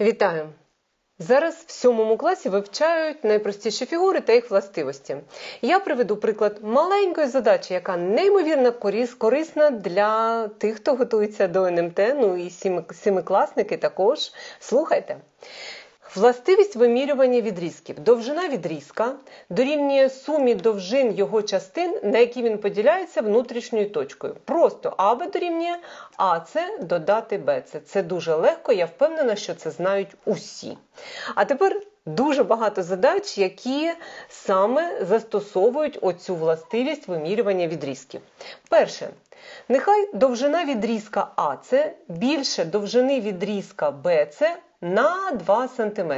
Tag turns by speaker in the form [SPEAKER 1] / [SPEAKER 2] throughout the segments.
[SPEAKER 1] Вітаю! Зараз в сьомому класі вивчають найпростіші фігури та їх властивості. Я приведу приклад маленької задачі, яка неймовірно корисна для тих, хто готується до НМТ, ну і сіми- сімикласники також. Слухайте. Властивість вимірювання відрізків. Довжина відрізка дорівнює сумі довжин його частин, на які він поділяється внутрішньою точкою. Просто АБ дорівнює АЦ додати БЦ. Це дуже легко, я впевнена, що це знають усі. А тепер дуже багато задач, які саме застосовують оцю властивість вимірювання відрізків. Перше. Нехай довжина відрізка АЦ більше довжини відрізка БЦ на 2 см.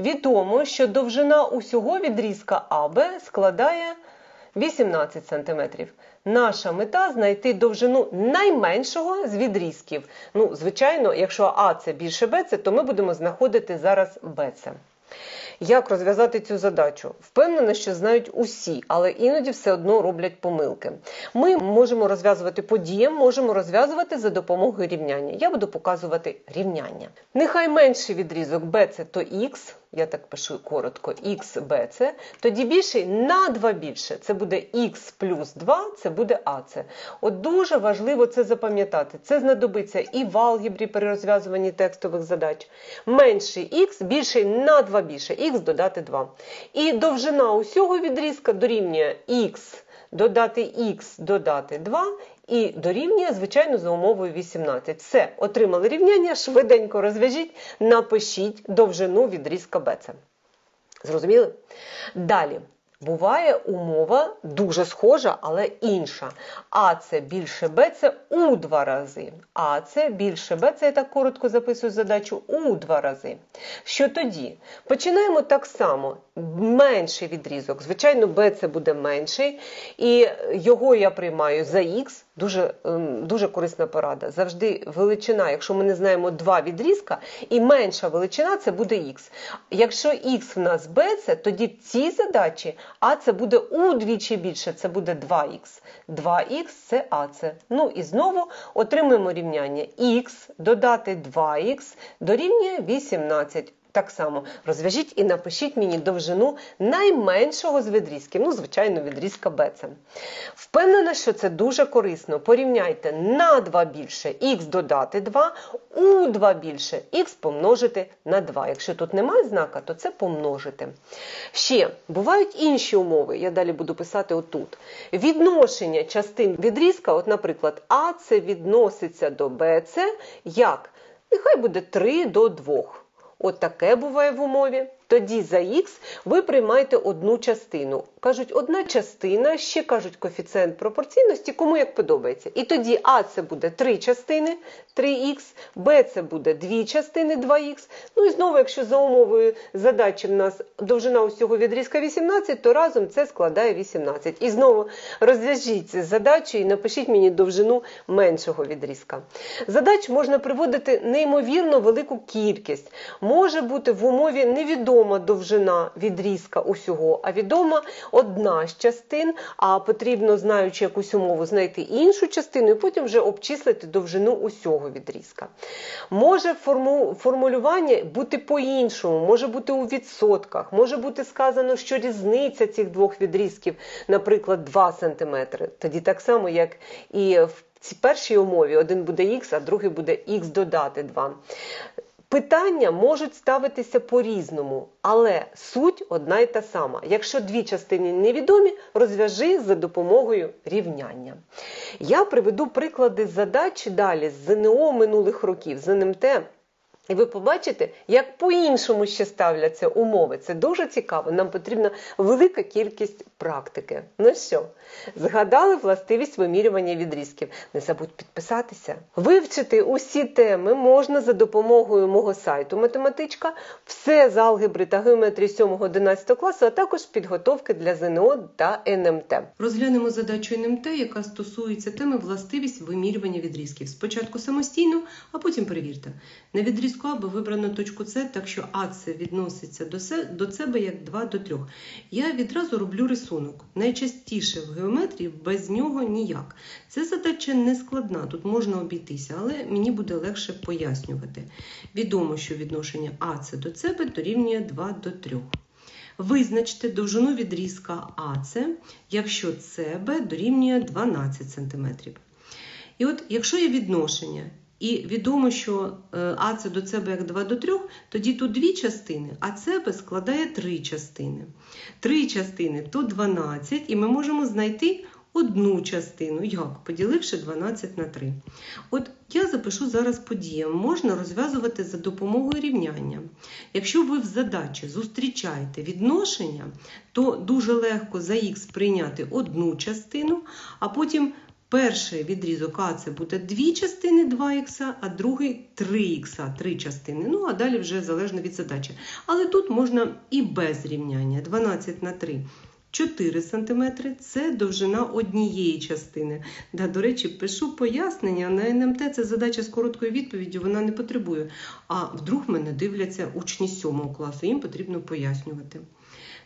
[SPEAKER 1] Відомо, що довжина усього відрізка АБ складає 18 см. Наша мета знайти довжину найменшого з відрізків. Ну, звичайно, якщо А це більше БЦ, то ми будемо знаходити зараз БЦ. Як розв'язати цю задачу? Впевнена, що знають усі, але іноді все одно роблять помилки. Ми можемо розв'язувати по діям, можемо розв'язувати за допомогою рівняння. Я буду показувати рівняння. Нехай менший відрізок BC то Х, я так пишу коротко, XBC, тоді більший на 2 більше. Це буде Х плюс 2, це буде АЦ. От дуже важливо це запам'ятати. Це знадобиться і в алгебрі при розв'язуванні текстових задач. Менший Х, більший на 2 більше. Х додати 2. І довжина усього відрізка дорівнює Х додати Х додати 2 і дорівнює, звичайно, за умовою 18. Все, отримали рівняння, швиденько розв'яжіть, напишіть довжину відрізка BC. Зрозуміли? Далі. Буває умова дуже схожа, але інша. А це більше Б це у два рази. А це більше Б, це я так коротко записую задачу у два рази. Що тоді? Починаємо так само. Менший відрізок. Звичайно, Б це буде менший, і його я приймаю за Х. Дуже, ем, дуже корисна порада. Завжди величина, якщо ми не знаємо два відрізка, і менша величина це буде х. Якщо х в нас bc, тоді в цій задачі а це буде удвічі більше, це буде 2х. 2х це АЦ. Ну і знову отримуємо рівняння х додати 2х дорівнює 18. Так само розв'яжіть і напишіть мені довжину найменшого з відрізків, ну, звичайно, відрізка BC. Впевнена, що це дуже корисно. Порівняйте на 2 більше х додати 2, у 2 більше х помножити на 2. Якщо тут немає знака, то це помножити. Ще бувають інші умови, я далі буду писати отут. Відношення частин відрізка, от, наприклад, А це відноситься до БЦ як? Нехай буде 3 до 2. От таке буває в умові. Тоді за х ви приймаєте одну частину. Кажуть, одна частина, ще кажуть коефіцієнт пропорційності, кому як подобається. І тоді А це буде 3 частини 3х, Б це буде 2 частини 2х. Ну і знову, якщо за умовою задачі в нас довжина усього відрізка 18, то разом це складає 18. І знову розв'яжіть задачу і напишіть мені довжину меншого відрізка. Задач можна приводити неймовірно велику кількість. Може бути в умові невідома довжина відрізка усього, а відома одна з частин, а потрібно, знаючи якусь умову, знайти іншу частину і потім вже обчислити довжину усього відрізка. Може форму, формулювання бути по-іншому, може бути у відсотках, може бути сказано, що різниця цих двох відрізків, наприклад, 2 см. Тоді так само, як і в цій першій умові, один буде х, а другий буде х додати 2. Питання можуть ставитися по-різному, але суть одна й та сама. Якщо дві частини невідомі, розв'яжи за допомогою рівняння. Я приведу приклади задач далі з ЗНО минулих років, з НМТ. І ви побачите, як по-іншому ще ставляться умови. Це дуже цікаво. Нам потрібна велика кількість практики. Ну що, згадали властивість вимірювання відрізків. Не забудь підписатися. Вивчити усі теми можна за допомогою мого сайту Математичка, все з алгебри та геометрії 7-11 класу, а також підготовки для ЗНО та НМТ.
[SPEAKER 2] Розглянемо задачу НМТ, яка стосується теми властивість вимірювання відрізків. Спочатку самостійно, а потім перевірте. На відрізку А вибрано точку С, так що АЦ відноситься до С, до себе як 2 до 3. Я відразу роблю рисунок. Рисунок. Найчастіше в геометрії без нього ніяк. Це задача не складна, тут можна обійтися, але мені буде легше пояснювати. Відомо, що відношення АС до СБ дорівнює 2 до 3. Визначте довжину відрізка АС, якщо СБ дорівнює 12 см. І от, якщо є відношення, і відомо, що е, АС до СБ як 2 до 3, тоді тут дві частини, а СБ складає три частини. Три частини то 12, і ми можемо знайти одну частину. Як? Поділивши 12 на 3. От я запишу зараз подіям. Можна розв'язувати за допомогою рівняння. Якщо ви в задачі зустрічаєте відношення, то дуже легко за х прийняти одну частину, а потім перший відрізок А це буде дві частини 2х, а другий 3х, три частини. Ну, а далі вже залежно від задачі. Але тут можна і без рівняння. 12 на 3. 4 см це довжина однієї частини. Да, До речі, пишу пояснення. На НМТ це задача з короткою відповіддю, вона не потребує. А вдруг мене дивляться учні 7 класу, їм потрібно пояснювати.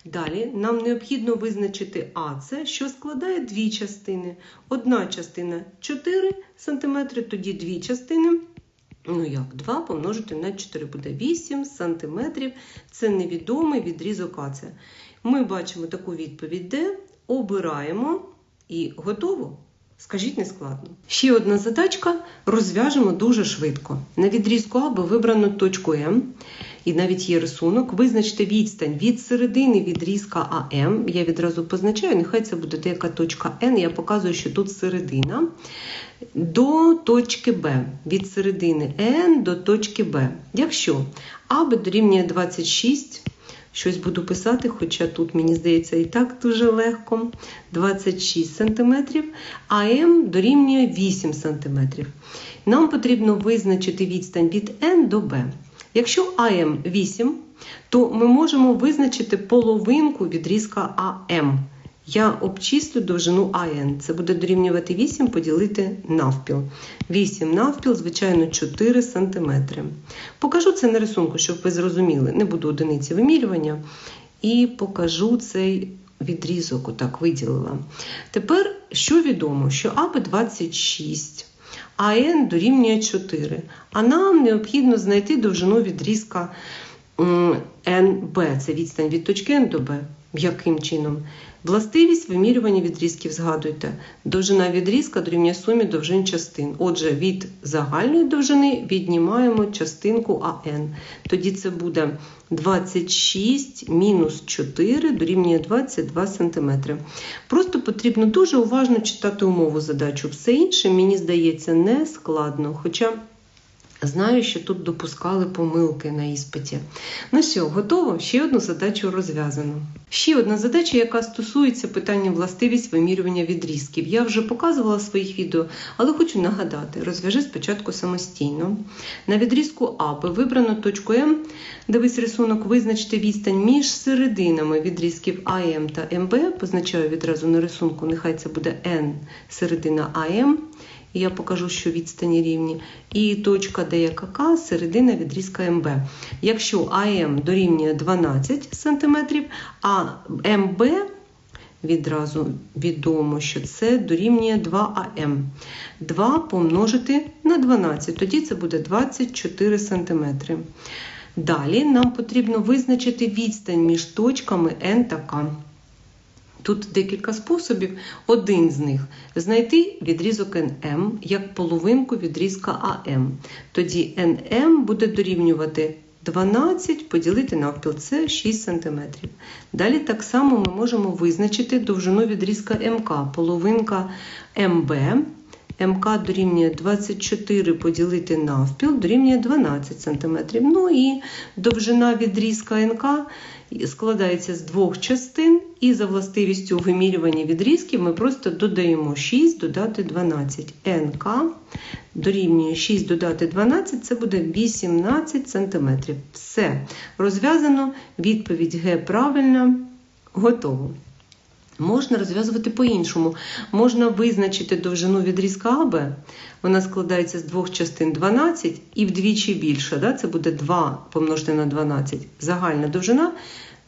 [SPEAKER 2] Далі нам необхідно визначити АЦ, що складає дві частини. Одна частина 4 см, тоді дві частини. Ну як, 2 помножити на 4 буде 8 см. Це невідомий відрізок АЦ. Ми бачимо таку відповідь, де обираємо і готово. Скажіть, не складно. Ще одна задачка розв'яжемо дуже швидко. На відрізку А вибрано точку М, і навіть є рисунок. Визначте відстань від середини відрізка АМ. Я відразу позначаю, нехай це буде деяка точка Н. Я показую, що тут середина. До точки Б. Від середини Н до точки Б. Якщо АБ дорівнює 26. Щось буду писати, хоча тут, мені здається, і так дуже легко. 26 см, а М дорівнює 8 см. Нам потрібно визначити відстань від N до B. Якщо АМ 8, то ми можемо визначити половинку відрізка АМ. Я обчислю довжину АН. Це буде дорівнювати 8 поділити навпіл. 8 навпіл, звичайно, 4 см. Покажу це на рисунку, щоб ви зрозуміли. Не буду одиниці вимірювання. І покажу цей відрізок, отак виділила. Тепер, що відомо, що АБ 26, АН дорівнює 4. А нам необхідно знайти довжину відрізка НБ. Це відстань від точки Н до Б. Яким чином? Властивість вимірювання відрізків згадуйте. Довжина відрізка дорівнює сумі довжин частин. Отже, від загальної довжини віднімаємо частинку АН. Тоді це буде 26 мінус 4 дорівнює 22 см. Просто потрібно дуже уважно читати умову задачу. Все інше, мені здається, не складно. Хоча Знаю, що тут допускали помилки на іспиті. Ну що, готово? Ще одну задачу розв'язано. Ще одна задача, яка стосується питання властивість вимірювання відрізків. Я вже показувала своїх відео, але хочу нагадати: розв'яжи спочатку самостійно. На відрізку АБ вибрано точку М, дивись рисунок, визначте відстань між серединами відрізків АМ та МБ. Позначаю відразу на рисунку, нехай це буде N середина АМ. І я покажу, що відстані рівні. І точка ДКК середина відрізка МБ. Якщо АМ дорівнює 12 см, а МБ відразу відомо, що це дорівнює 2АМ. 2 помножити на 12, тоді це буде 24 см. Далі нам потрібно визначити відстань між точками N та К. Тут декілька способів. Один з них знайти відрізок НМ як половинку відрізка АМ. Тоді НМ буде дорівнювати 12 поділити навпіл, це 6 см. Далі так само ми можемо визначити довжину відрізка МК, половинка МБ. МК дорівнює 24 поділити навпіл, дорівнює 12 см. Ну і довжина відрізка НК складається з двох частин, і за властивістю вимірювання відрізків ми просто додаємо 6 додати 12. НК дорівнює 6 додати 12, це буде 18 см. Все. Розв'язано. Відповідь Г правильна. Готово. Можна розв'язувати по-іншому. Можна визначити довжину відрізка АБ. Вона складається з двох частин 12 і вдвічі більше. Да? Це буде 2 помножити на 12. Загальна довжина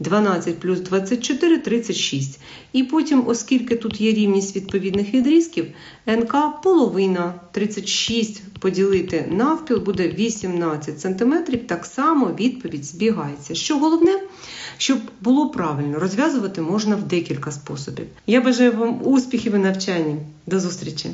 [SPEAKER 2] 12 плюс 24 36. І потім, оскільки тут є рівність відповідних відрізків, НК половина 36 поділити навпіл буде 18 см. Так само відповідь збігається. Що головне, щоб було правильно, розв'язувати можна в декілька способів. Я бажаю вам успіхів у навчанні. До зустрічі!